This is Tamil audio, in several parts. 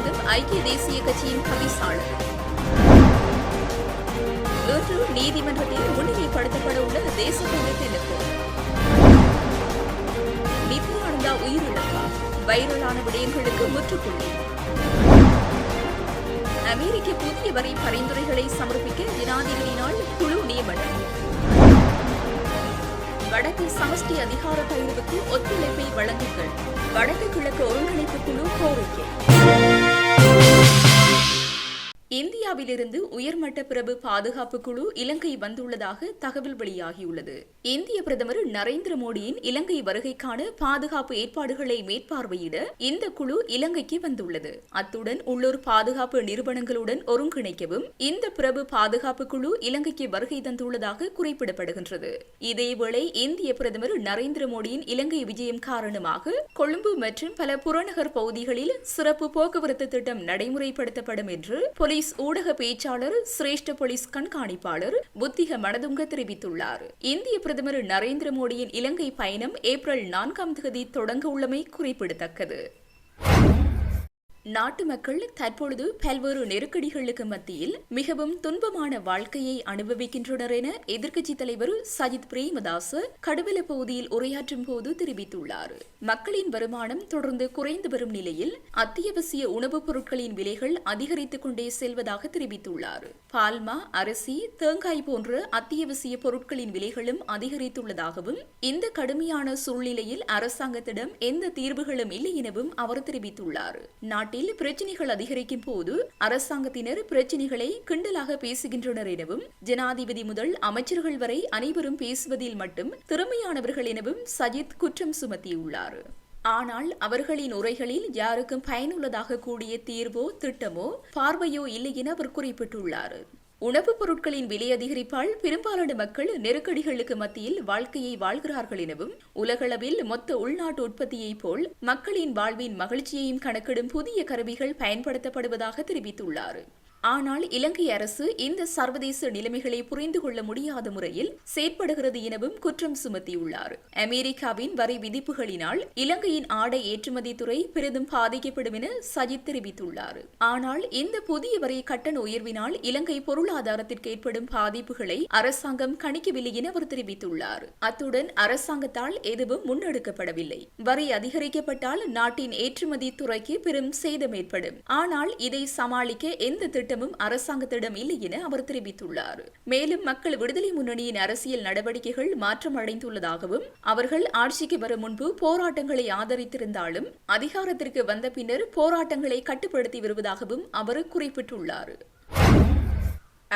நியாயப்படுத்தும் ஐக்கிய தேசிய கட்சியின் கவிசாளர் இன்று நீதிமன்றத்தில் முன்னிலைப்படுத்தப்பட உள்ள தேசத்துடைய தெலுங்கு நித்யானந்தா உயிரிழப்பா வைரலான விடயங்களுக்கு முற்றுப்புள்ளி. அமெரிக்க புதிய வரி பரிந்துரைகளை சமர்ப்பிக்க ஜனாதிபதியினால் குழு நியமனம். வடக்கு சமஷ்டி அதிகார பகிர்வுக்கு ஒத்துழைப்பை வழங்குங்கள். வடக்கு கிழக்கு ஒருங்கிணைப்பு குழு கோரிக்கை. இந்தியாவிலிருந்து உயர்மட்ட பிரபு பாதுகாப்பு குழு இலங்கை வந்துள்ளதாக தகவல் வெளியாகியுள்ளது. இந்திய பிரதமர் நரேந்திர மோடியின் இலங்கை வருகைக்கான பாதுகாப்பு ஏற்பாடுகளை மேற்பார்வையிட இந்த குழு இலங்கைக்கு வந்துள்ளது. அத்துடன் உள்ளூர் பாதுகாப்பு நிறுவனங்களுடன் ஒருங்கிணைக்கவும் இந்த பிரபு பாதுகாப்பு குழு இலங்கைக்கு வருகை தந்துள்ளதாக குறிப்பிடப்படுகின்றது. இதேவேளை இந்திய பிரதமர் நரேந்திர மோடியின் இலங்கை விஜயம் காரணமாக கொழும்பு மற்றும் பல புறநகர் பகுதிகளில் சிறப்பு போக்குவரத்து திட்டம் நடைமுறைப்படுத்தப்படும் என்று பொலிஸ் ஊடக பேச்சாளர் சிரேஷ்ட போலீஸ் கண்காணிப்பாளர் புத்திக மனதுங்க தெரிவித்துள்ளார். இந்திய பிரதமர் நரேந்திர மோடியின் இலங்கை பயணம் ஏப்ரல் நான்காம் தேதி தொடங்க உள்ளமை குறிப்பிடத்தக்கது. நாட்டு மக்கள் தற்பொழுது பல்வேறு நெருக்கடிகளுக்கு மத்தியில் மிகவும் துன்பமான வாழ்க்கையை அனுபவிக்கின்றனர் என எதிர்க்கட்சி தலைவர் சஜித் பிரேமதாஸ் கடுவல பகுதியில் உரையாற்றும் போது தெரிவித்துள்ளார். மக்களின் வருமானம் தொடர்ந்து குறைந்து வரும் நிலையில் அத்தியாவசிய உணவுப் பொருட்களின் விலைகள் அதிகரித்துக் கொண்டே செல்வதாக தெரிவித்துள்ளார். பால்மா அரிசி தேங்காய் போன்ற அத்தியாவசிய பொருட்களின் விலைகளும் அதிகரித்துள்ளதாகவும் இந்த கடுமையான சூழ்நிலையில் அரசாங்கத்திடம் எந்த தீர்வுகளும் இல்லை எனவும் அவர் தெரிவித்துள்ளார். நாட்டில் பிரச்சினைகள் அதிகரிக்கும் போது அரசாங்கத்தினர் பிரச்சினைகளை கிண்டலாக பேசுகின்றனர் எனவும் ஜனாதிபதி முதல் அமைச்சர்கள் வரை அனைவரும் பேசுவதில் மட்டும் திறமையானவர்கள் எனவும் சஜித் குற்றம் சுமத்தியுள்ளார். ஆனால் அவர்களின் உரைகளில் யாருக்கும் பயனுள்ளதாக கூடிய தீர்வோ திட்டமோ பார்வையோ இல்லை என அவர் குறிப்பிட்டுள்ளார். உணவுப் பொருட்களின் விலை அதிகரிப்பால் பெரும்பாலான மக்கள் நெருக்கடிகளுக்கு மத்தியில் வாழ்க்கையை வாழ்கிறார்கள் எனவும் உலகளவில் மொத்த உள்நாட்டு உற்பத்தியைப் போல் மக்களின் வாழ்வின் மகிழ்ச்சியையும் கணக்கிடும் புதிய கருவிகள் பயன்படுத்தப்படுவதாக தெரிவித்துள்ளார். ஆனால் இலங்கை அரசு இந்த சர்வதேச நிலைமைகளை புரிந்து கொள்ள முடியாத முறையில் செயற்படுகிறது எனவும் குற்றம் சுமத்தியுள்ளார். அமெரிக்காவின் வரி விதிப்புகளினால் இலங்கையின் ஆடை ஏற்றுமதி துறை பெரிதும் பாதிக்கப்படும் என சஜித் தெரிவித்துள்ளார். ஆனால் இந்த புதிய வரி கட்டண உயர்வினால் இலங்கை பொருளாதாரத்திற்கு ஏற்படும் பாதிப்புகளை அரசாங்கம் கணிக்கவில்லை என அவர் தெரிவித்துள்ளார். அத்துடன் அரசாங்கத்தால் எதுவும் முன்னெடுக்கப்படவில்லை. வரி அதிகரிக்கப்பட்டால் நாட்டின் ஏற்றுமதி துறைக்கு பெரும் சேதம் ஏற்படும். ஆனால் இதை சமாளிக்க எந்த திட்டமும் அரசாங்கத்திடம் இல்லை என அவர் தெரிவித்துள்ளார். மேலும் மக்கள் விடுதலை முன்னணியின் அரசியல் நடவடிக்கைகள் மாற்றம் அடைந்துள்ளதாகவும் அவர்கள் ஆட்சிக்கு வரும் முன்பு போராட்டங்களை ஆதரித்திருந்தாலும் அதிகாரத்திற்கு வந்த பின்னர் போராட்டங்களை கட்டுப்படுத்தி வருவதாகவும் அவர் குறிப்பிட்டுள்ளார்.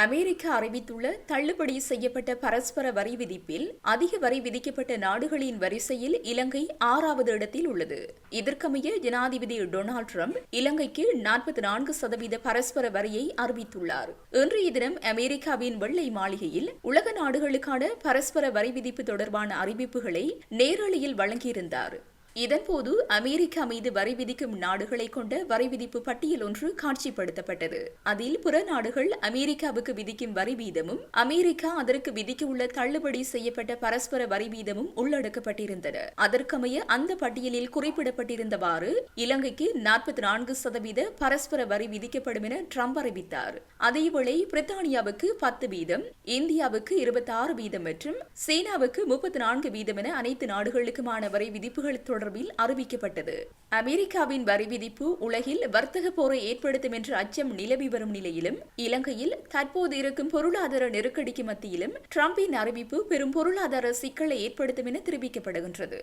அமெரிக்கா அறிவித்துள்ள தள்ளுபடி செய்யப்பட்ட பரஸ்பர வரி விதிப்பில் அதிக வரி விதிக்கப்பட்ட நாடுகளின் வரிசையில் இலங்கை ஆறாவது இடத்தில் உள்ளது. இதற்கமைய ஜனாதிபதி டொனால்டு ட்ரம்ப் இலங்கைக்கு நாற்பத்தி நான்கு சதவீத பரஸ்பர வரியை அறிவித்துள்ளார். இன்றைய தினம் அமெரிக்காவின் வெள்ளை மாளிகையில் உலக நாடுகளுக்கான பரஸ்பர வரி விதிப்பு தொடர்பான அறிவிப்புகளை நேரலையில் வழங்கியிருந்தார். இதன்போது அமெரிக்கா மீது வரி விதிக்கும் நாடுகளை கொண்ட வரி விதிப்பு பட்டியல் ஒன்று காட்சிப்படுத்தப்பட்டது. அதில் புற நாடுகள் அமெரிக்காவுக்கு விதிக்கும் வரி வீதமும் அமெரிக்கா அதற்கு விதிக்க உள்ள தள்ளுபடி செய்யப்பட்ட பரஸ்பர வரி வீதமும் உள்ளடக்கப்பட்டிருந்தன. அதற்கமைய அந்த பட்டியலில் குறிப்பிடப்பட்டிருந்தவாறு இலங்கைக்கு நாற்பத்தி நான்கு சதவீத பரஸ்பர வரி விதிக்கப்படும் என ட்ரம்ப் அறிவித்தார். அதேவேளை பிரித்தானியாவுக்கு பத்து வீதம் இந்தியாவுக்கு இருபத்தி ஆறு வீதம் மற்றும் சீனாவுக்கு முப்பத்தி நான்கு வீதம் என அனைத்து நாடுகளுக்குமான வரி விதிப்புகள் தொடர்பில் அறிவிக்கப்பட்டது. அமெரிக்காவின் வரி விதிப்பு உலகில் வர்த்தக போரை ஏற்படுத்தும் என்ற அச்சம் நிலவி வரும் நிலையிலும் இலங்கையில் தற்போது இருக்கும் பொருளாதார நெருக்கடிக்கு மத்தியிலும் டிரம்பின் அறிவிப்பு பெரும் பொருளாதார சிக்கலை ஏற்படுத்தும் என தெரிவிக்கப்படுகின்றது.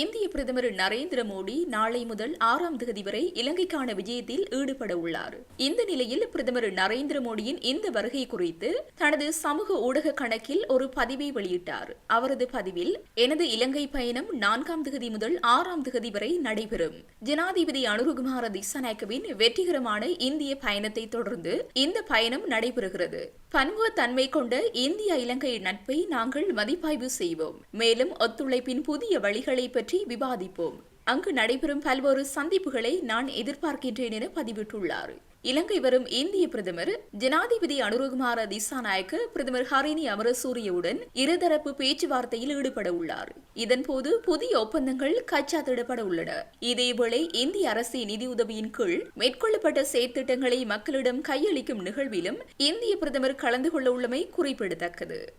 இந்திய பிரதமர் நரேந்திர மோடி நாளை முதல் ஆறாம் தேதி வரை இலங்கைக்கான விஜயத்தில் ஈடுபட உள்ளார். இந்த நிலையில் பிரதமர் நரேந்திர மோடியின் இந்த வருகை குறித்து தனது சமூக ஊடக கணக்கில் ஒரு பதிவை வெளியிட்டார். அவரது பதிவில் எனது இலங்கை பயணம் நான்காம் தேதி முதல் ஆறாம் தேதி வரை நடைபெறும். ஜனாதிபதி அனுருகுமார திசாநாயக்கவின் வெற்றிகரமான இந்திய பயணத்தை தொடர்ந்து இந்த பயணம் நடைபெறுகிறது. பன்முகத்தன்மை கொண்ட இந்திய இலங்கை நட்பை நாங்கள் மதிப்பாய்வு செய்வோம். மேலும் ஒத்துழைப்பின் புதிய வழிகளை பெற்று விவாதிப்போம். அங்கு நடைபெறும் பல்வேறு சந்திப்புகளை நான் எதிர்பார்க்கின்றேன் என பதிவிட்டுள்ளார். இலங்கை வரும் இந்திய பிரதமர் ஜனாதிபதி அனுரகுமார திசாநாயக்க பிரதமர் ஹரிணி அமரசூரியவுடன் இருதரப்பு பேச்சுவார்த்தையில் ஈடுபட உள்ளார். இதன்போது புதிய ஒப்பந்தங்கள் கச்சாத்திடப்பட உள்ளன. இதேவேளை இந்திய அரசின் நிதியுதவியின் கீழ் மேற்கொள்ளப்பட்ட செயற்திட்டங்களை மக்களிடம் கையளிக்கும் நிகழ்விலும் இந்திய பிரதமர் கலந்து கொள்ள உள்ளமை குறிப்பிடத்தக்கது.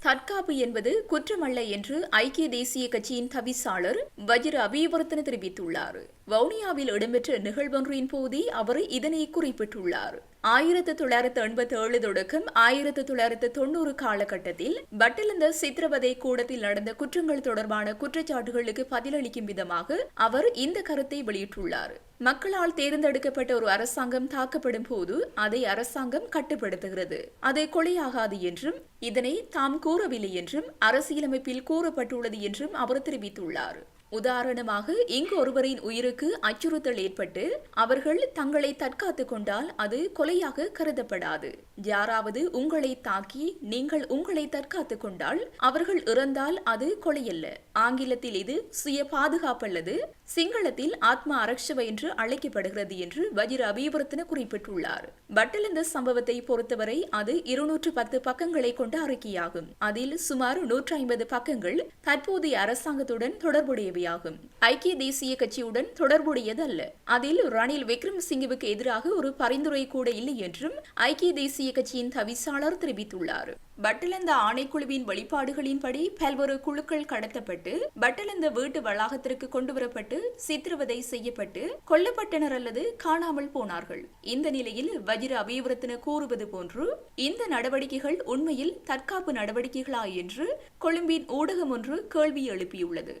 தற்காப்பு என்பது குற்றமல்ல என்று ஐக்கிய தேசிய கட்சியின் தவிசாளர் வஜிர அபிவர்த்தன தெரிவித்துள்ளார். வவுனியாவில் இடம்பெற்ற நிகழ்வொன்றின் போதே அவர் இதனை குறிப்பிட்டுள்ளார். ஆயிரத்து தொள்ளாயிரத்து எண்பத்தி ஏழு தொடக்கம் ஆயிரத்து தொள்ளாயிரத்து தொண்ணூறு காலகட்டத்தில் பட்டிலந்த சித்திரவதை கூடத்தில் நடந்த குற்றங்கள் தொடர்பான குற்றச்சாட்டுகளுக்கு பதிலளிக்கும் விதமாக அவர் இந்த கருத்தை வெளியிட்டுள்ளார். மக்களால் தேர்ந்தெடுக்கப்பட்ட ஒரு அரசாங்கம் தாக்கப்படும் போது அதை அரசாங்கம் கட்டுப்படுத்துகிறது. அது கொலையாகாது என்றும் இதனை தாம் கூறவில்லை என்றும் அரசியலமைப்பில் கூறப்பட்டுள்ளது என்றும் அவர் தெரிவித்துள்ளார். உதாரணமாக இங்கு ஒருவரின் உயிருக்கு அச்சுறுத்தல் ஏற்பட்டு அவர்கள் தங்களை தற்காத்து கொண்டால் அது கொலையாக கருதப்படாது. யாராவது உங்களை தாக்கி நீங்கள் உங்களை தற்காத்துக் கொண்டால் அவர்கள் இறந்தால் அது கொலையல்ல. ஆங்கிலத்தில் இது சுய பாதுகாப்பல்லது சிங்களத்தில் ஆத்மா அரக்ஷவ என்று அழைக்கப்படுகிறது என்று வஜிர அபிவர்த்தன குறிப்பிட்டுள்ளார். பட்டல் இந்த சம்பவத்தை பொறுத்தவரை அது இருநூற்று பத்து பக்கங்களை கொண்ட அறிக்கையாகும் அதில் சுமார் நூற்றி ஐம்பது பக்கங்கள் தற்போதைய அரசாங்கத்துடன் தொடர்புடையவையாகும். ஐக்கிய தேசிய கட்சியுடன் தொடர்புடையது அல்ல அதில் ரணில் விக்ரமசிங்கவுக்கு எதிராக ஒரு பரிந்துரை கூட இல்லை என்றும் ஐக்கிய தேசிய கட்சியின் தவிசாளர் தெரிவித்துள்ளார். பட்டலந்த ஆணைக்குழுவின் வெளிப்பாடுகளின்படி பல்வேறு குழுக்கள் கடத்தப்பட்டு பட்டலந்த வீட்டு வளாகத்திற்கு கொண்டுவரப்பட்டு சித்திரவதை செய்யப்பட்டு கொல்லப்பட்டனர் அல்லது காணாமல் போனார்கள். இந்த நிலையில் வஜிர அபிவிரத்தின கூறுவது போன்று இந்த நடவடிக்கைகள் உண்மையில் தற்காப்பு நடவடிக்கைகளா என்று கொழும்பின் ஊடகம் ஒன்று கேள்வி எழுப்பியுள்ளது.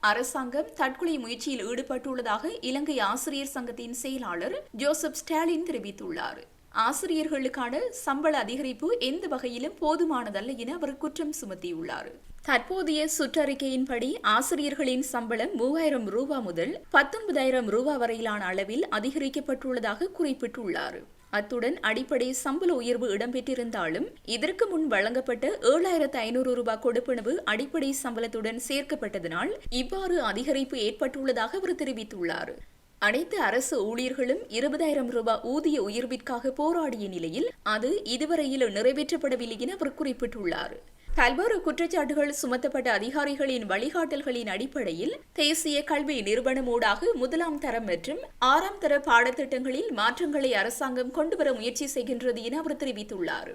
அரசாங்கம் தற்கொலை முயற்சியில் ஈடுபட்டுள்ளதாக இலங்கை ஆசிரியர் சங்கத்தின் செயலாளர் ஜோசப் ஸ்டாலின் தெரிவித்துள்ளார். ஆசிரியர்களுக்கான சம்பள அதிகரிப்பு எந்த வகையிலும் போதுமானதல்ல என அவர் குற்றம் சுமத்தியுள்ளார். தற்போதைய சுற்றறிக்கையின்படி ஆசிரியர்களின் சம்பளம் மூவாயிரம் ரூபா முதல் பத்தொன்பதாயிரம் ரூபா வரையிலான அளவில் அதிகரிக்கப்பட்டுள்ளதாக குறிப்பிட்டுள்ளார். அத்துடன் அடிப்படை சம்பள உயர்வு இடம்பெற்றிருந்தாலும் இதற்கு முன் வழங்கப்பட்ட ஏழாயிரத்து ஐநூறு ரூபாய் கொடுப்பனவு அடிப்படை சம்பளத்துடன் சேர்க்கப்பட்டதனால் இவ்வாறு அதிகரிப்பு ஏற்பட்டுள்ளதாக அவர் தெரிவித்துள்ளார். அனைத்து அரசு ஊழியர்களும் இருபதாயிரம் ரூபாய் ஊதிய உயர்விற்காக போராடிய நிலையில் அது இதுவரையில் நிறைவேற்றப்படவில்லை என அவர் குறிப்பிட்டுள்ளார். பல்வேறு குற்றச்சாட்டுகள் சுமத்தப்பட்ட அதிகாரிகளின் வழிகாட்டல்களின் அடிப்படையில் தேசிய கல்வி நிறுவனமூடாக முதலாம் தரம் மற்றும் ஆறாம் தர பாடத்திட்டங்களில் மாற்றங்களை அரசாங்கம் கொண்டுவர முயற்சி செய்கின்றது என அவர் தெரிவித்துள்ளார்.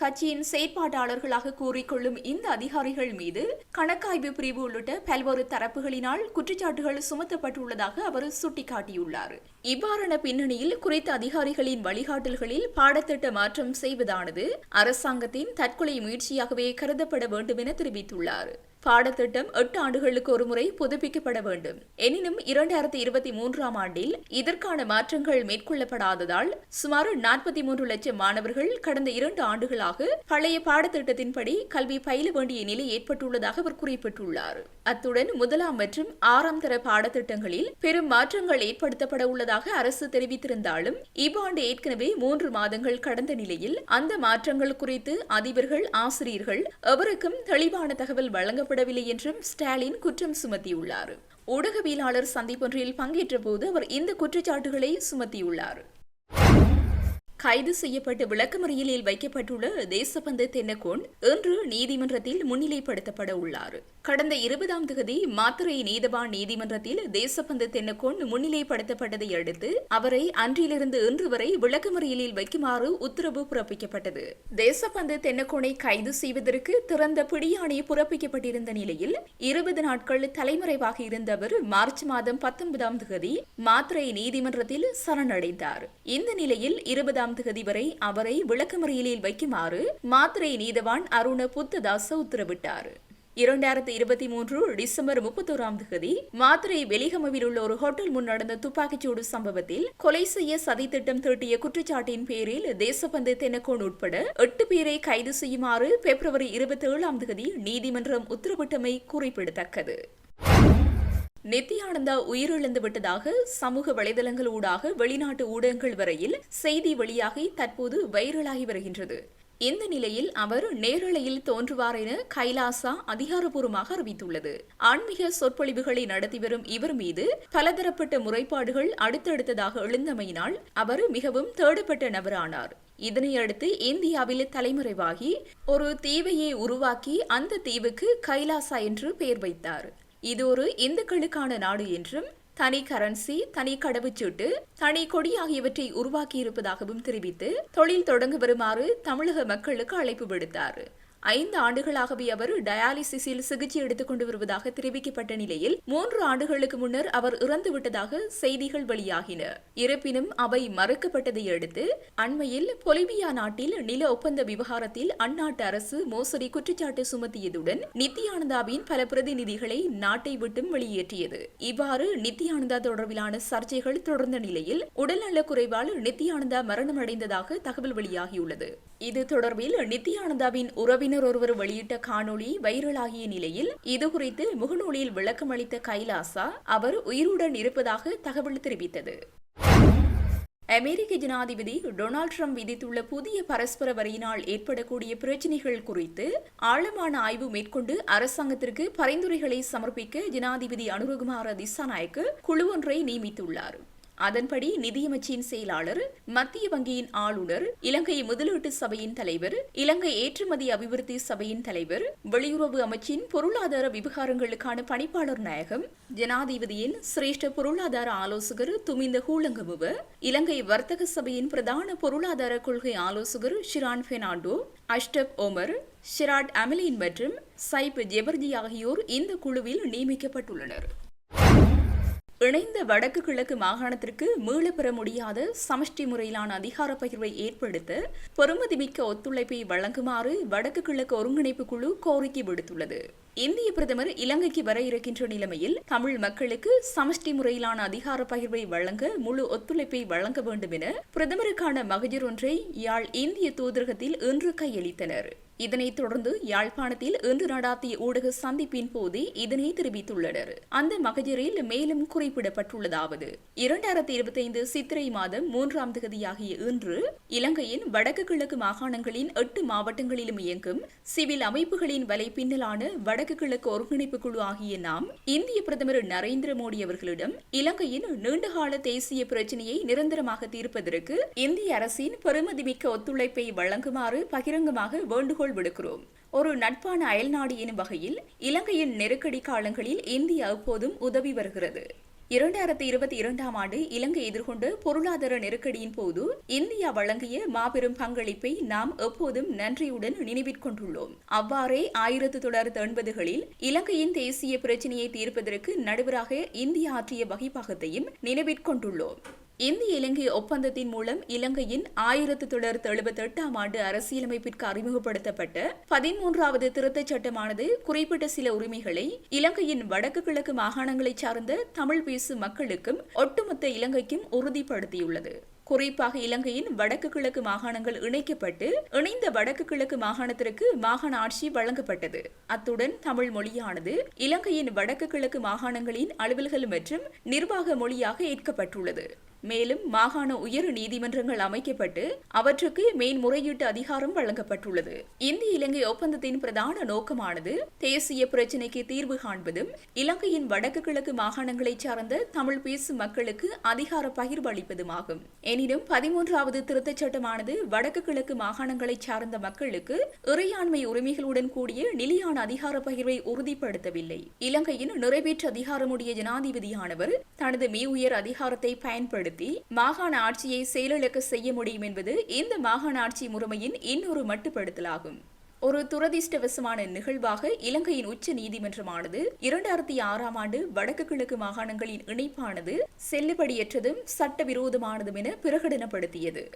கட்சியின் செயற்பாட்டாளர்களாக கூறிக்கொள்ளும் இந்த அதிகாரிகள் மீது கணக்காய்வு பிரிவு உள்ளிட்ட பல்வேறு தரப்புகளினால் குற்றச்சாட்டுகள் சுமத்தப்பட்டுள்ளதாக அவர் சுட்டிக்காட்டியுள்ளார். இவ்வாறான பின்னணியில் குறித்த அதிகாரிகளின் வழிகாட்டல்களில் பாடத்திட்ட மாற்றம் செய்வதானது அரசாங்கத்தின் தற்கொலை முயற்சியாகவே கருதப்பட வேண்டும் என தெரிவித்துள்ளார். பாடத்திட்டம் எட்டு ஆண்டுகளுக்கு ஒருமுறை புதுப்பிக்கப்பட வேண்டும். எனினும் இரண்டாயிரத்தி இருபத்தி மூன்றாம் ஆண்டில் இதற்கான மாற்றங்கள் மேற்கொள்ளப்படாததால் சுமார் நாற்பத்தி மூன்று லட்சம் மாணவர்கள் கடந்த இரண்டு ஆண்டுகளாக பழைய பாடத்திட்டத்தின்படி கல்வி பயில வேண்டிய நிலை ஏற்பட்டுள்ளதாக அவர் குறிப்பிட்டுள்ளார். அத்துடன் முதலாம் மற்றும் ஆறாம் தர பாடத்திட்டங்களில் பெரும் மாற்றங்கள் ஏற்படுத்தப்பட உள்ளதாக அரசு தெரிவித்திருந்தாலும் இவ்வாண்டு ஏற்கனவே மூன்று மாதங்கள் கடந்த நிலையில் அந்த மாற்றங்கள் குறித்து அதிபர்கள் ஆசிரியர்கள் எவருக்கும் தெளிவான தகவல் வழங்க வழங்கப்படவில்லை என்றும் ஸ்டாலின் குற்றம் சுமத்தியுள்ளார். ஊடகவியலாளர் சந்திப்பொன்றில் பங்கேற்ற போது அவர் இந்த குற்றச்சாட்டுகளை சுமத்தியுள்ளார். கைது செய்யப்பட்டு விளக்கமறியலில் வைக்கப்பட்டுள்ள தேசபந்து தென்னகோன் இன்று நீதிமன்றத்தில் முன்னிலைப்படுத்தப்பட உள்ளார். கடந்த இருபதாம் தேதி மாத்திரை நீதவான் நீதிமன்றத்தில் தேசபந்து தென்னகோன் முன்னிலைப்படுத்தப்பட்டதை அடுத்து அவரை அன்றிலிருந்து இன்று வரை விளக்கமறியலில் வைக்குமாறு உத்தரவு பிறப்பிக்கப்பட்டது. தேசபந்து தென்னகோனை கைது செய்வதற்கு திறந்த பிடியாணை பிறப்பிக்கப்பட்டிருந்த நிலையில் இருபது நாட்கள் தலைமறைவாக இருந்தவர் மார்ச் மாதம் பத்தொன்பதாம் தேதி மாத்திரை நீதிமன்றத்தில் சரணடைந்தார். இந்த நிலையில் இருபதாம் இரண்டாம் தேதி வரை அவரை விளக்கமறியலில் வைக்குமாறு மாத்திரை நீதவான் அருண புத்ததாச உத்தரவிட்டார். இரண்டாயிரத்தி இருபத்தி மூன்று டிசம்பர் முப்பத்தோராம் தேதி மாத்திரை வெலிகமவில் உள்ள ஒரு ஹோட்டல் முன் நடந்த துப்பாக்கிச்சூடு சம்பவத்தில் கொலை செய்ய சதித்திட்டம் தீட்டிய குற்றச்சாட்டின் பேரில் தேசபந்து தென்னக்கோன் உட்பட எட்டு பேரை கைது செய்யுமாறு பிப்ரவரி இருபத்தி ஏழாம் தேதி நீதிமன்றம் உத்தரவிட்டமை குறிப்பிடத்தக்கது. நித்யானந்தா உயிரிழந்து விட்டதாக சமூக வலைதளங்கள் ஊடாக வெளிநாட்டு ஊடகங்கள் வரையில் செய்தி வெளியாகி தற்போது வைரலாகி வருகின்றது. இந்த நிலையில் அவர் நேரலையில் தோன்றுவார் என கைலாசா அதிகாரப்பூர்வமாக அறிவித்துள்ளது. ஆன்மீக சொற்பொழிவுகளை நடத்தி வரும் இவர் மீது பலதரப்பட்ட முறைப்பாடுகள் அடுத்தடுத்ததாக எழுந்தமையினால் அவர் மிகவும் தேடப்பட்ட நபரானார். இதனையடுத்து இந்தியாவில் தலைமறைவாகி ஒரு தீவையை உருவாக்கி அந்த தீவுக்கு கைலாசா என்று பெயர் வைத்தார். இது ஒரு இந்துக்களுக்கான நாடு என்றும் தனி கரன்சி தனி கடவுச்சீட்டு தனி கொடி ஆகியவற்றை உருவாக்கியிருப்பதாகவும் தெரிவித்து தொழில் தொடங்க வருமாறு தமிழக மக்களுக்கு அழைப்பு விடுத்தார். ஐந்து ஆண்டுகளாகவே அவர் டயாலிசிஸில் சிகிச்சை எடுத்துக்கொண்டு வருவதாக தெரிவிக்கப்பட்ட நிலையில் மூன்று ஆண்டுகளுக்கு முன்னர் அவர் இறந்துவிட்டதாக செய்திகள் வெளியாகின. இருப்பினும் அவை மறுக்கப்பட்டதை அடுத்து அண்மையில் பொலிவியா நாட்டில் நில ஒப்பந்த விவகாரத்தில் அந்நாட்டு அரசு மோசடி குற்றச்சாட்டு சுமத்தியதுடன் நித்யானந்தாவின் பல பிரதிநிதிகளை நாட்டை விட்டும் வெளியேற்றியது. இவ்வாறு நித்யானந்தா தொடர்பிலான சர்ச்சைகள் தொடர்ந்த நிலையில் உடல்நலக் குறைவால் நித்யானந்தா மரணமடைந்ததாக தகவல் வெளியாகியுள்ளது. இது தொடர்பில் நித்யானந்தாவின் உறவினர் ஒருவர் வெளியிட்ட காணொளி வைரலாகிய நிலையில் இதுகுறித்து முகநூலில் விளக்கம் அளித்த கைலாசா அவர் உயிருடன் இருப்பதாக தகவல் தெரிவித்தது. அமெரிக்க ஜனாதிபதி டொனால்ட் ட்ரம்ப் விதித்துள்ள புதிய பரஸ்பர வரியினால் ஏற்படக்கூடிய பிரச்சினைகள் குறித்து ஆழமான ஆய்வு மேற்கொண்டு அரசாங்கத்திற்கு பரிந்துரைகளை சமர்ப்பிக்க ஜனாதிபதி அனுரகுமார திசாநாயக்கு குழு ஒன்றை நியமித்துள்ளார். அதன்படி நிதியமைச்சின் செயலாளர் மத்திய வங்கியின் ஆளுநர் இலங்கை முதலீட்டு சபையின் தலைவர் இலங்கை ஏற்றுமதி அபிவிருத்தி சபையின் தலைவர் வெளியுறவு அமைச்சின் பொருளாதார விவகாரங்களுக்கான பணிப்பாளர் நாயகம் ஜனாதிபதியின் சிரேஷ்ட பொருளாதார ஆலோசகர் துமிந்த ஹூலங்கமுவ இலங்கை வர்த்தக சபையின் பிரதான பொருளாதார கொள்கை ஆலோசகர் ஷிரான் பெர்னாண்டோ அஷ்டப் ஓமர் ஷிராட் அமலின் மற்றும் சைப் ஜெபர்ஜி ஆகியோர் இந்த குழுவில் நியமிக்கப்பட்டுள்ளனர். இணைந்த வடக்கு கிழக்கு மாகாணத்திற்கு மீளப்பெற முடியாத சமஷ்டி முறையிலான அதிகார பகிர்வை ஏற்படுத்த பெறுமதிமிக்க ஒத்துழைப்பை வழங்குமாறு வடக்கு கிழக்கு ஒருங்கிணைப்பு குழு கோரிக்கை விடுத்துள்ளது. இந்திய பிரதமர் இலங்கைக்கு வர இருக்கின்ற நிலைமையில் தமிழ் மக்களுக்கு சமஷ்டி முறையிலான அதிகார பகிர்வை வழங்க முழு ஒத்துழைப்பை வழங்க வேண்டும் என பிரதமருக்கான மகஜர் ஒன்றை யாழ் இந்திய தூதரகத்தில் இன்று கையளித்தனர். இதனைத் தொடர்ந்து யாழ்ப்பாணத்தில் இன்று நடாத்திய ஊடக சந்திப்பின் போதே இதனை தெரிவித்துள்ளனர். அந்த மகஜரில் மேலும் குறிப்பிடப்பட்டுள்ளதாவது இரண்டாயிரத்தி இருபத்தி ஐந்து சித்திரை மாதம் மூன்றாம் தேதியாகிய இன்று இலங்கையின் வடக்கு கிழக்கு மாகாணங்களின் எட்டு மாவட்டங்களிலும் இயங்கும் சிவில் அமைப்புகளின் வலைப்பின்னலான வடக்கு கிழக்கு ஒருங்கிணைப்பு குழு ஆகிய நாம் இந்திய பிரதமர் நரேந்திர மோடி அவர்களிடம் இலங்கையின் நீண்டகால தேசிய பிரச்சினையை நிரந்தரமாக தீர்ப்பதற்கு இந்திய அரசின் பெருமதிமிக்க ஒத்துழைப்பை வழங்குமாறு பகிரங்கமாக வேண்டுகோள் வேண்டுகோள் விடுக்கிறோம். ஒரு நட்பான அயல்நாடு எனும் வகையில் இலங்கையின் நெருக்கடி காலங்களில் இந்தியா அப்போதும் உதவி வருகிறது. இரண்டாயிரத்தி இருபத்தி இரண்டாம் ஆண்டு இலங்கை எதிர்கொண்ட பொருளாதார நெருக்கடியின் போது இந்தியா வழங்கிய மாபெரும் பங்களிப்பை நாம் எப்போதும் நன்றியுடன் நினைவிற்கொண்டுள்ளோம் அவ்வாறே ஆயிரத்தி தொள்ளாயிரத்தி எண்பதுகளில் இலங்கையின் தேசிய பிரச்சினையை தீர்ப்பதற்கு நடுவராக இந்தியா ஆற்றிய வகிப்பாகத்தையும் நினைவிற்கொண்டுள்ளோம் இந்திய இலங்கை ஒப்பந்தத்தின் மூலம் இலங்கையின் ஆயிரத்தி தொள்ளாயிரத்தி எழுபத்தி எட்டாம் ஆண்டு அரசியலமைப்பிற்கு அறிமுகப்படுத்தப்பட்ட பதிமூன்றாவது திருத்தச் சட்டமானது குறிப்பிட்ட சில உரிமைகளை இலங்கையின் வடக்கு கிழக்கு மாகாணங்களை சார்ந்த தமிழ் பேசும் மக்களுக்கும் ஒட்டுமொத்த இலங்கைக்கும் உறுதிப்படுத்தியுள்ளது. குறிப்பாக இலங்கையின் வடக்கு கிழக்கு மாகாணங்கள் இணைக்கப்பட்டு இணைந்த வடக்கு கிழக்கு மாகாணத்திற்கு மாகாண ஆட்சி வழங்கப்பட்டது. அத்துடன் தமிழ் மொழியானது இலங்கையின் வடக்கு கிழக்கு மாகாணங்களின் அலுவல்கள் மற்றும் நிர்வாக மொழியாக ஏற்கப்பட்டுள்ளது. மேலும் மாகாண உயர் நீதிமன்றங்கள் அமைக்கப்பட்டு அவற்றுக்கு மேன்முறையீட்டு அதிகாரம் வழங்கப்பட்டுள்ளது. இந்திய இலங்கை ஒப்பந்தத்தின் பிரதான நோக்கமானது தேசிய பிரச்சினைக்கு தீர்வு காண்பதும் இலங்கையின் வடக்கு கிழக்கு மாகாணங்களை சார்ந்த தமிழ் பேசும் மக்களுக்கு அதிகார பகிர்வு அளிப்பதுமாகும். எனினும் பதிமூன்றாவது திருத்தச் சட்டமானது வடக்கு கிழக்கு மாகாணங்களை சார்ந்த மக்களுக்கு இறையாண்மை உரிமைகளுடன் கூடிய நிலையான அதிகார பகிர்வை உறுதிப்படுத்தவில்லை. இலங்கையின் நிறைவேற்று அதிகாரமுடைய ஜனாதிபதியானவர் தனது மீ உயர் அதிகாரத்தை பயன்படுத்தி மாகாண ஆட்சியை செயலிழக்க செய்ய முடியும் என்பது இந்த மாகாண ஆட்சி முறைமையின் இன்னொரு மட்டுப்படுத்தலாகும். ஒரு துரதிர்ஷ்டவசமான நிகழ்வாக இலங்கையின் உச்ச நீதிமன்றமானது இரண்டாயிரத்தி ஆறாம் ஆண்டு வடக்கு கிழக்கு மாகாணங்களின் இணைப்பானது செல்லுபடியற்றதும் சட்டவிரோதமானதும் என பிரகடனப்படுத்தியது.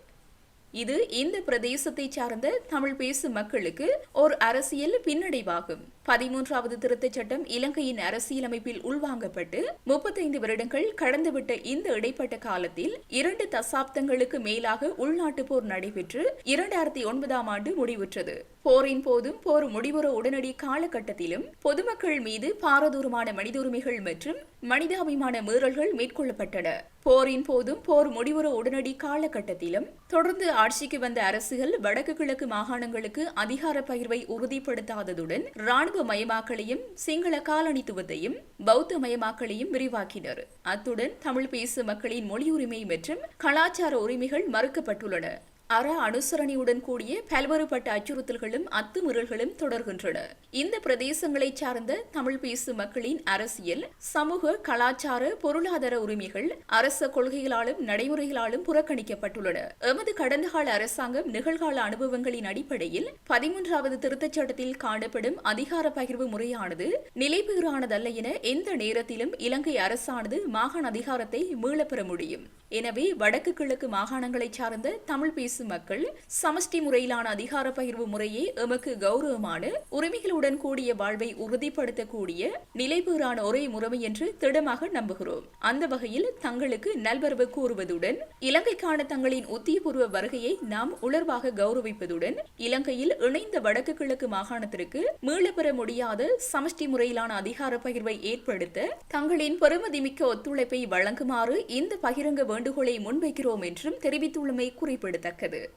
இது இந்த பிரதேசத்தை சார்ந்த தமிழ் பேசும் மக்களுக்கு ஒரு அரசியல் பின்னடைவாகும். பதிமூன்றாவது திருத்தச் சட்டம் இலங்கையின் அரசியலமைப்பில் உள்வாங்கப்பட்டு முப்பத்தைந்து வருடங்கள் கடந்துவிட்ட இந்த இடைப்பட்ட காலத்தில் இரண்டு தசாப்தங்களுக்கு மேலாக உள்நாட்டு போர் நடைபெற்று இரண்டாயிரத்தி ஒன்பதாம் ஆண்டு முடிவுற்றது. போரின் போதும் போர் முடிவுற உடனடி காலகட்டத்திலும் பொதுமக்கள் மீது பாரதூரமான மனித உரிமைகள் மற்றும் மனிதாபிமான மீறல்கள் மேற்கொள்ளப்பட்டன. போரின் போதும் போர் முடிவுற உடனடி காலகட்டத்திலும் தொடர்ந்து ஆட்சிக்கு வந்த அரசுகள் வடக்கு கிழக்கு மாகாணங்களுக்கு அதிகார பகிர்வை உறுதிப்படுத்தாததுடன் ராணுவ மயமாக்கலையும் சிங்கள காலனித்துவத்தையும் பௌத்த மயமாக்கலையும் விரிவாக்கினர். அத்துடன் தமிழ் பேசும் மக்களின் மொழி உரிமை மற்றும் கலாச்சார உரிமைகள் மறுக்கப்பட்டுள்ளன. அற அனுசரணையுடன் கூடிய பல்வேறுபட்ட அச்சுறுத்தல்களும் அத்துமீறல்களும் தொடர்கின்றன. இந்த பிரதேசங்களை சார்ந்த தமிழ் பேசும் மக்களின் அரசியல் சமூக கலாச்சார பொருளாதார உரிமைகள் அரச கொள்கைகளாலும் நடைமுறைகளாலும் புறக்கணிக்கப்பட்டுள்ளன. எமது கடந்த கால அரசாங்கம் நிகழ்கால அனுபவங்களின் அடிப்படையில் பதிமூன்றாவது திருத்தச் சட்டத்தில் காணப்படும் அதிகார பகிர்வு முறையானது நிலைபெறானதல்ல என எந்த நேரத்திலும் இலங்கை அரசானது மாகாண அதிகாரத்தை மீளப்பெற முடியும். எனவே வடக்கு கிழக்கு மாகாணங்களை சார்ந்த தமிழ் பேசும் மக்கள் சமஷ்டி முறையிலான அதிகார பகிர்வு முறையே எமக்கு கௌரவமான உரிமைகளுடன் கூடிய வாழ்வை உறுதிப்படுத்தக்கூடிய நிலைபெறான ஒரே முறைமை என்று திடமாக நம்புகிறோம். அந்த வகையில் தங்களுக்கு நல்வரவு கூறுவதுடன் இலங்கைக்கான தங்களின் உத்தியபூர்வ வருகையை நாம் உணர்வாக கௌரவிப்பதுடன் இலங்கையில் இணைந்த வடக்கு கிழக்கு மாகாணத்திற்கு மீளப்பெற முடியாத சமஷ்டி முறையிலான அதிகார பகிர்வை ஏற்படுத்த தங்களின் பெருமதிமிக்க ஒத்துழைப்பை வழங்குமாறு இந்த பகிரங்க வேண்டுகோளை முன்வைக்கிறோம் என்றும் தெரிவித்துள்ளமை குறிப்பிடத்தக்கது. くる。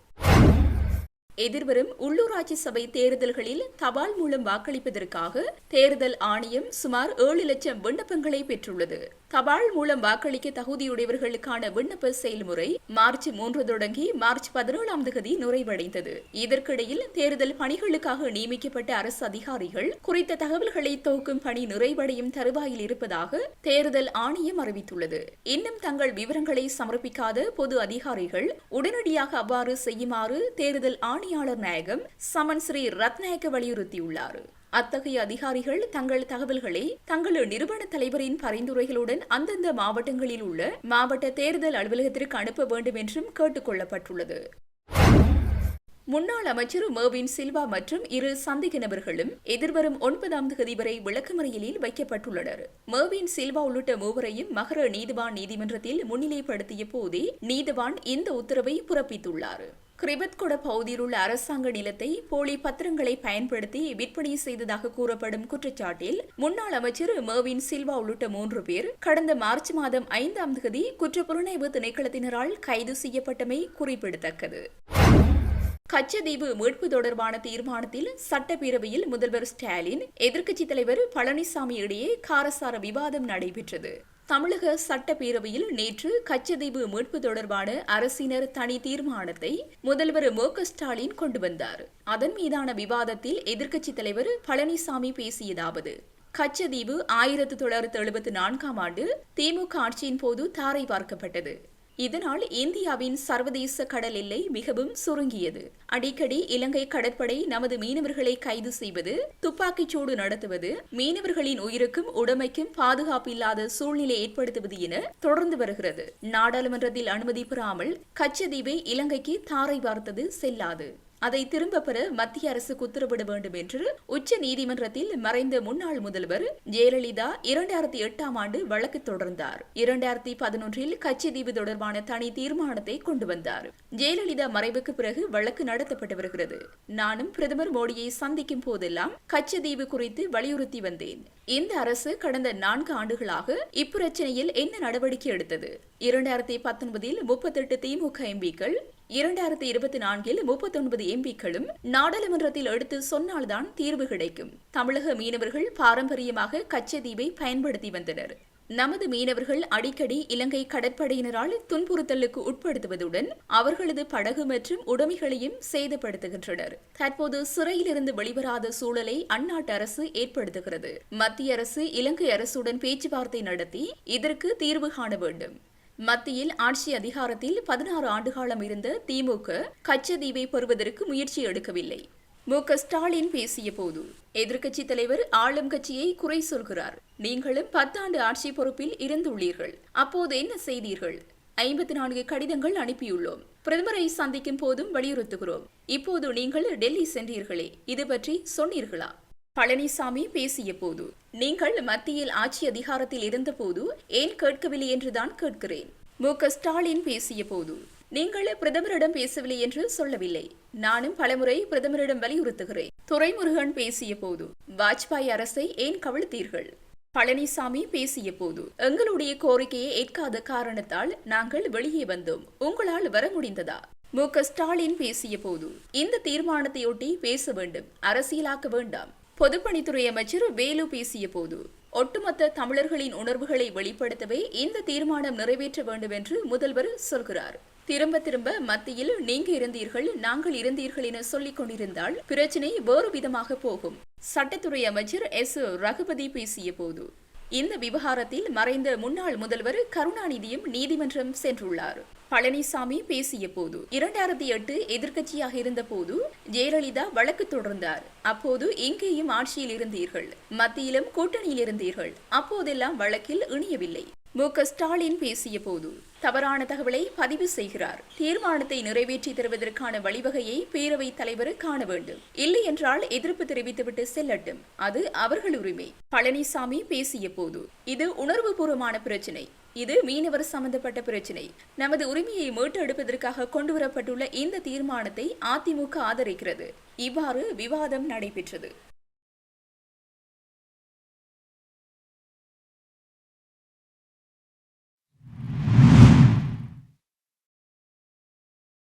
எதிர்வரும் உள்ளூராட்சி சபை தேர்தல்களில் தபால் மூலம் வாக்களிப்பதற்காக தேர்தல் ஆணையம் சுமார் ஏழு லட்சம் விண்ணப்பங்களை பெற்றுள்ளது. தபால் மூலம் வாக்களிக்க தகுதியுடையவர்களுக்கான விண்ணப்ப செயல்முறை மார்ச் மூன்று தொடங்கி மார்ச் பதினேழாம் தேதி நிறைவடைந்தது. இதற்கிடையில் தேர்தல் பணிகளுக்காக நியமிக்கப்பட்ட அரசு அதிகாரிகள் குறித்த தகவல்களை தொகுக்கும் பணி நிறைவடையும் தருவாயில் இருப்பதாக தேர்தல் ஆணையம் அறிவித்துள்ளது. இன்னும் தங்கள் விவரங்களை சமர்ப்பிக்காத பொது அதிகாரிகள் உடனடியாக அவ்வாறு செய்யுமாறு தேர்தல் ஆணையம் ஆணையாளர் நாயகம் சமன் ஸ்ரீ ரத்நாயக்க வலியுறுத்தியுள்ளார். அத்தகைய அதிகாரிகள் தங்கள் தகவல்களை தங்கள் நிறுவன தலைவரின் பரிந்துரைகளுடன் அந்தந்த மாவட்டங்களில் உள்ள மாவட்ட தேர்தல் அலுவலகத்திற்கு அனுப்ப வேண்டும் என்றும் கேட்டுக் கொள்ளப்பட்டுள்ளது. முன்னாள் அமைச்சர் மேவின் சில்வா மற்றும் இரு சந்தேக நபர்களும் எதிர்வரும் ஒன்பதாம் தேதி வரை விளக்கமறியலில் வைக்கப்பட்டுள்ளனர். மேவின் சில்வா உள்ளிட்ட மூவரையும் மகர நீதிவான் நீதிமன்றத்தில் முன்னிலைப்படுத்திய போதே நீதிவான் இந்த உத்தரவை பிறப்பித்துள்ளார். கிரிபத்குட பகுதியில் உள்ள அரசாங்க நிலத்தை போலி பத்திரங்களை பயன்படுத்தி விற்பனை செய்ததாக கூறப்படும் குற்றச்சாட்டில் முன்னாள் அமைச்சர் மேவின் சில்வா உள்ளிட்ட மூன்று பேர் கடந்த மார்ச் மாதம் ஐந்தாம் தேதி குற்றப்புலனாய்வு திணைக்களத்தினரால் கைது செய்யப்பட்டமை குறிப்பிடத்தக்கது. கச்சதீவு மீட்பு தொடர்பான தீர்மானத்தில் சட்டப்பேரவையில் முதல்வர் ஸ்டாலின் எதிர்க்கட்சித் தலைவர் பழனிசாமி இடையே காரசார விவாதம் நடைபெற்றது. தமிழக சட்டப்பேரவையில் நேற்று கச்சதீவு மீட்பு தொடர்பான அரசினர் தனி தீர்மானத்தை முதல்வர் மு ஸ்டாலின் கொண்டு வந்தார். அதன் மீதான விவாதத்தில் எதிர்க்கட்சித் தலைவர் பழனிசாமி பேசியதாவது கச்சதீவு ஆயிரத்து தொள்ளாயிரத்து எழுபத்தி நான்காம் ஆண்டு திமுக ஆட்சியின் போது தாரை பார்க்கப்பட்டது. இதனால் இந்தியாவின் சர்வதேச கடல் எல்லை மிகவும் சுருங்கியது. அடிக்கடி இலங்கை கடற்படை நமது மீனவர்களை கைது செய்வது துப்பாக்கிச்சூடு நடத்துவது மீனவர்களின் உயிருக்கும் உடமைக்கும் பாதுகாப்பு இல்லாத சூழ்நிலை ஏற்படுத்துவது என தொடர்ந்து வருகிறது. நாடாளுமன்றத்தில் அனுமதி பெறாமல் கச்சதீவை இலங்கைக்கு தாரை பார்த்தது செல்லாது. அதை திரும்ப பெற மத்திய அரசுக்கு உத்தரவிட வேண்டும் என்று உச்ச நீதிமன்றத்தில் மறைந்த முன்னாள் முதல்வர் ஜெயலலிதா இரண்டாயிரத்தி எட்டாம் ஆண்டு வழக்கு தொடர்ந்தார். இரண்டாயிரத்தி பதினொன்றில் கச்சதீவு தொடர்பான தனி தீர்மானத்தை கொண்டு வந்தார். ஜெயலலிதா மறைவுக்கு பிறகு வழக்கு நடத்தப்பட்டு வருகிறது. நானும் பிரதமர் மோடியை சந்திக்கும் போதெல்லாம் கச்சதீவு குறித்து வலியுறுத்தி வந்தேன். இந்த அரசு கடந்த நான்கு ஆண்டுகளாக இப்பிரச்சனையில் என்ன நடவடிக்கை எடுத்தது? இரண்டாயிரத்தி பத்தொன்பதில் முப்பத்தெட்டு திமுக எம்பிக்கள் இரண்டாயிரத்தி இருபத்தி நான்கில் முப்பத்தொன்பது எம்பிக்களும் நாடாளுமன்றத்தில் எடுத்து சொன்னால்தான் தீர்வு கிடைக்கும். தமிழக மீனவர்கள் பாரம்பரியமாக கச்சதீவை பயன்படுத்தி வந்தனர். நமது மீனவர்கள் அடிக்கடி இலங்கை கடற்படையினரால் துன்புறுத்தலுக்கு உட்படுத்துவதுடன் அவர்களது படகு மற்றும் உடைமைகளையும் சேதப்படுத்துகின்றனர். தற்போது சிறையிலிருந்து வெளிவராத சூழலை அந்நாட்டு அரசு ஏற்படுத்துகிறது. மத்திய அரசு இலங்கை அரசுடன் பேச்சுவார்த்தை நடத்தி இதற்கு தீர்வு காண வேண்டும். மத்தியில் ஆட்சி அதிகாரத்தில் பதினாறு ஆண்டுகாலம் இருந்த திமுக கச்சதீவை பெறுவதற்கு முயற்சி எடுக்கவில்லை. மு. ஸ்டாலின் பேசிய போது எதிர்க்கட்சி தலைவர் ஆளும் கட்சியை குறை சொல்கிறார். நீங்களும் பத்தாண்டு ஆட்சி பொறுப்பில் இருந்துள்ளீர்கள். அப்போது என்ன செய்தீர்கள்? ஐம்பத்தி நான்கு கடிதங்கள் அனுப்பியுள்ளோம். பிரதமரை சந்திக்கும் போதும் வலியுறுத்துகிறோம். இப்போது நீங்கள் டெல்லி சென்றீர்களே இது பற்றி சொன்னீர்களா? பழனிசாமி பேசிய போது நீங்கள் மத்தியில் ஆட்சி அதிகாரத்தில் இருந்தபோது ஏன் கேட்கவில்லை என்றுதான் கேட்கிறேன். மு. க. ஸ்டாலின் பேசிய போது நீங்கள் பிரதமரிடம் பேசவில்லை என்று சொல்லவில்லை. நானும் பலமுறை பிரதமரிடம் வலியுறுத்துகிறேன். துரைமுருகன் பேசிய போது வாஜ்பாய் அரசை ஏன் கவிழ்த்தீர்கள்? பழனிசாமி பேசிய போது எங்களுடைய கோரிக்கையை ஏற்காத காரணத்தால் நாங்கள் வெளியே வந்தோம். உங்களால் வர முடிந்ததா? மு. க. ஸ்டாலின் பேசிய போது இந்த தீர்மானத்தையொட்டி பேச வேண்டும். அரசியலாக்க வேண்டாம். பொதுப்பணித்துறை அமைச்சர் வேலு பேசிய போது ஒட்டுமொத்த தமிழர்களின் உணர்வுகளை வெளிப்படுத்தவே இந்த தீர்மானம் நிறைவேற்ற வேண்டும் என்று முதல்வர் சொல்கிறார். திரும்ப திரும்ப மத்தியில் நீங்க இருந்தீர்கள் நாங்கள் இருந்தீர்கள் என சொல்லிக் கொண்டிருந்தால் பிரச்சினை வேறு விதமாக போகும். சட்டத்துறை அமைச்சர் எஸ். ரகுபதி பேசிய போது இந்த விவகாரத்தில் மறைந்த முன்னாள் முதல்வர் கருணாநிதியும் நீதிமன்றம் சென்றுள்ளார். பழனிசாமி பேசிய போது இரண்டாயிரத்தி எட்டு எதிர்க்கட்சியாக இருந்த போது ஜெயலலிதா வழக்கு தொடர்ந்தார். அப்போது இங்கேயும் ஆட்சியில் இருந்தீர்கள் மத்தியிலும் கூட்டணியில் இருந்தீர்கள் அப்போதெல்லாம் வழக்கில் இணையவில்லை. மு க ஸ்டாலின் பேசிய போது தவறான தகவலை பதிவு செய்கிறார். தீர்மானத்தை நிறைவேற்றி தருவதற்கான வழிவகையை பேரவைத் தலைவர் காண வேண்டும். இல்லை என்றால் எதிர்ப்பு தெரிவித்துவிட்டு செல்லட்டும். அது அவர்கள் உரிமை. பழனிசாமி பேசிய போது இது உணர்வுபூர்வமான பிரச்சினை. இது மீனவர் சம்பந்தப்பட்ட பிரச்சினை. நமது உரிமையை மீட்டெடுப்பதற்காக கொண்டுவரப்பட்டுள்ள இந்த தீர்மானத்தை அதிமுக ஆதரிக்கிறது. இவ்வாறு விவாதம் நடைபெற்றது.